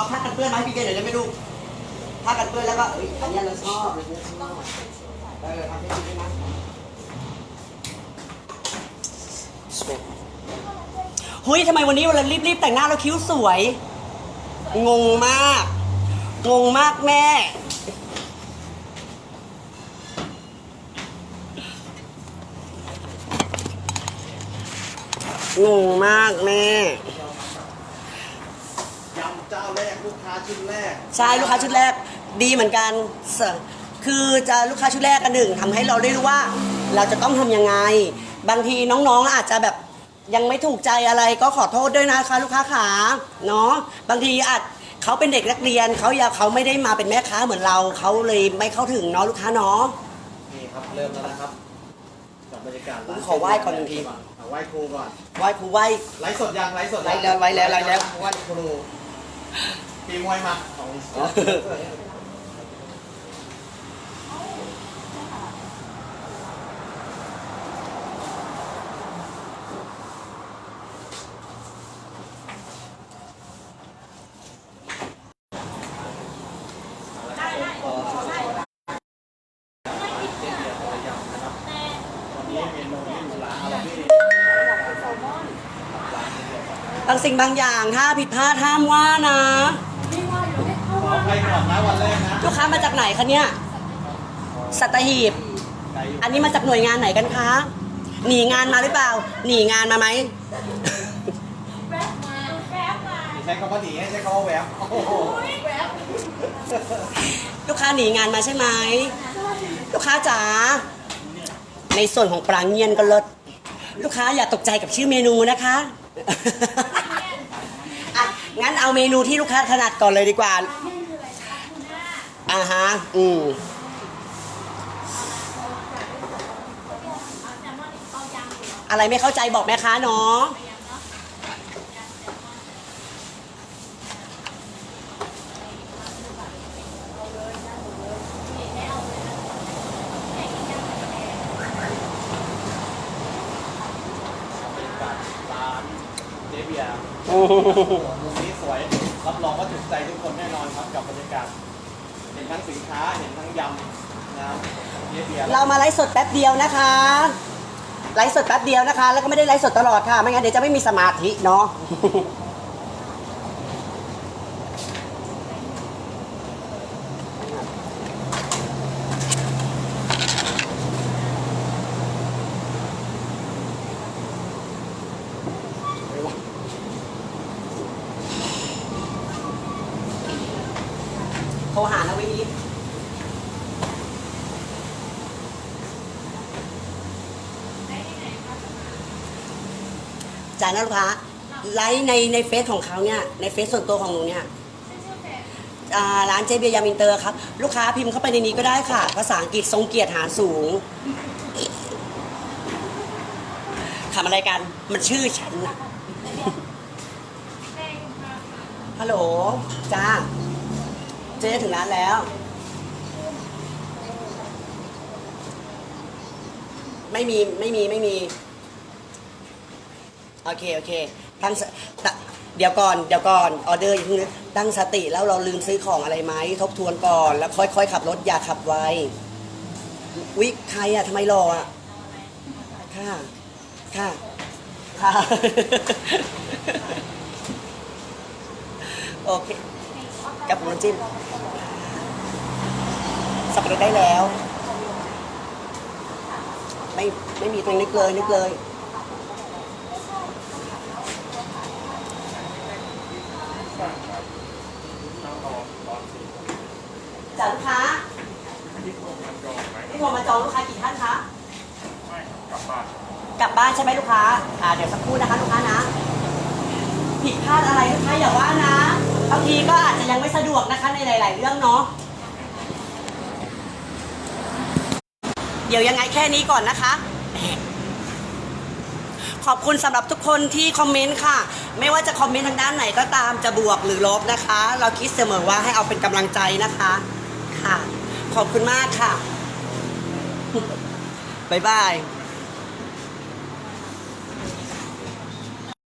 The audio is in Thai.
เอาผ้ากันเปื้อนมาให้พี่เกดหน่อยได้ไหมลูกผ้ากันเปื้อนแล้วก็เอ้ยอันเนี้ยเราชอบเราชอบเออทำให้ดีด้วยนะเฮ้ยทำไมวันนี้เรารีบๆแต่งหน้าแล้วคิ้วสวย งงมาก งงมากแม่ งงมากแม่ แรกลูกค้าชุดแรกใช่ลูกค้าชุดแรกดีเหมือนกันเสคือจะลูกค้าชุดแรกกันหนึ่งทำให้เราได้รู้ว่าเราจะต้องทำยังไง บางทีน้องๆอาจจะแบบยังไม่ถูกใจอะไรก็ขอโทษด้วยนะคะลูกค้าขาเนาะบางทีอาจเขาเป็นเด็กนักเรียนเขาอยากเขาไม่ได้มาเป็นแม่ค้าเหมือนเราเขาเลยไม่เข้าถึงเนาะลูกค้าเนาะ นี่ครับเริ่มแล้วนะครับกับบรรยากาศร้านขอไหว้ก่อนหนึ่งทีอะไหว้ครูก่อนไหว้ครูไหว้ ไลฟ์สดยังไลฟ์สดไลฟ์แล้วไลฟ์แล้วไลฟ์แล้ว ไหว้ครู ปีมวยมาของ วันนี้เมนูที่อยู่ร้านอารา บี้บางสิ่งบางอย่างถ้าผิดพลาดห้ามว่านะขอไปก่อนนะวันแรกนะลูกค้ามาจากไหนคะเนี่ยสัตหีบไก่อยู่อันนี้มาจากหน่วยงานไหนกันคะ หนีงานมาหรือเปล่า หนีงานมาไหมใช้คำว่าหนีให้ใช้คำว่าแหวบโอ้โหลูกค้าหนีงานมาใช่ไหมลูกค้าจ๋าในส่วนของปลาเงียนก็เลิศลูกค้าอย่าตกใจกับชื่อเมนูนะคะ อะงั้นเอาเมนูที่ลูกค้าถนัดก่อนเลยดีกว่าอ่าฮะอืมอะไรไม่เข้าใจบอกแม่ค้าเนาะ เบียร์อืมมุมนี้สวย รับรองว่าถูกใจทุกคนแน่นอนครับกับบรรยากาศ เห็นทั้งสินค้า เห็นทั้งยำนะเจเบียร์เรามาไลฟ์สดแป๊บเดียวนะคะ ไลฟ์สดแป๊บเดียวนะคะ แล้วก็ไม่ได้ไลฟ์สดตลอดค่ะ ไม่งั้นเดี๋ยวจะไม่มีสมาธิเนาะ โทรหานะวินิ จ่ายนะลูกค้าไลฟ์ในในเฟซของเขาเนี่ยในเฟซส่วนตัวของหนูเนี่ยอ่าร้านเจเบียยามินเตอร์ครับ ลูกค้าพิมพ์เข้าไปในนี้ก็ได้ค่ะ ภาษาอังกฤษทรงเกียรติหาสูงทำอะไรกัน มันชื่อฉันนะฮัลโหล จ้า เจ๊ถึงร้านแล้ว ไม่มี ไม่มี ไม่มี โอเคโอเคตั้งสตะเดี๋ยวก่อนเดี๋ยวก่อนออเดอร์อย่าเพิ่งนึกตั้งสติแล้วเราลืมซื้อของอะไรไหมทบทวนก่อนแล้วค่อยๆขับรถอย่าขับไววิใครอะทำไมรออะค่ะค่ะค่ะโอเคกับน้ำจิ้มสับปะรดได้แล้ว ไม่ไม่มีตัวนึกเลยนึกเลยจากลูกค้าที่โทรมาจองลูกค้ากี่ท่านคะกลับ บ้านใช่ไหมลูกค้า อ่าเดี๋ยวสักครู่นะคะลูกค้านะ ผิดพลาดอะไรลูกค้าอย่าว่านะ บางทีก็อาจจะยังไม่สะดวกนะคะในหลาย ๆ เรื่องเนาะ เดี๋ยวยังไงแค่นี้ก่อนนะคะ ขอบคุณสำหรับทุกคนที่คอมเมนต์ค่ะ ไม่ว่าจะคอมเมนต์ทางด้านไหนก็ตามจะบวกหรือลบนะคะ เราคิดเสมอว่าให้เอาเป็นกำลังใจนะคะ ค่ะ ขอบคุณมากค่ะ บ๊ายบาย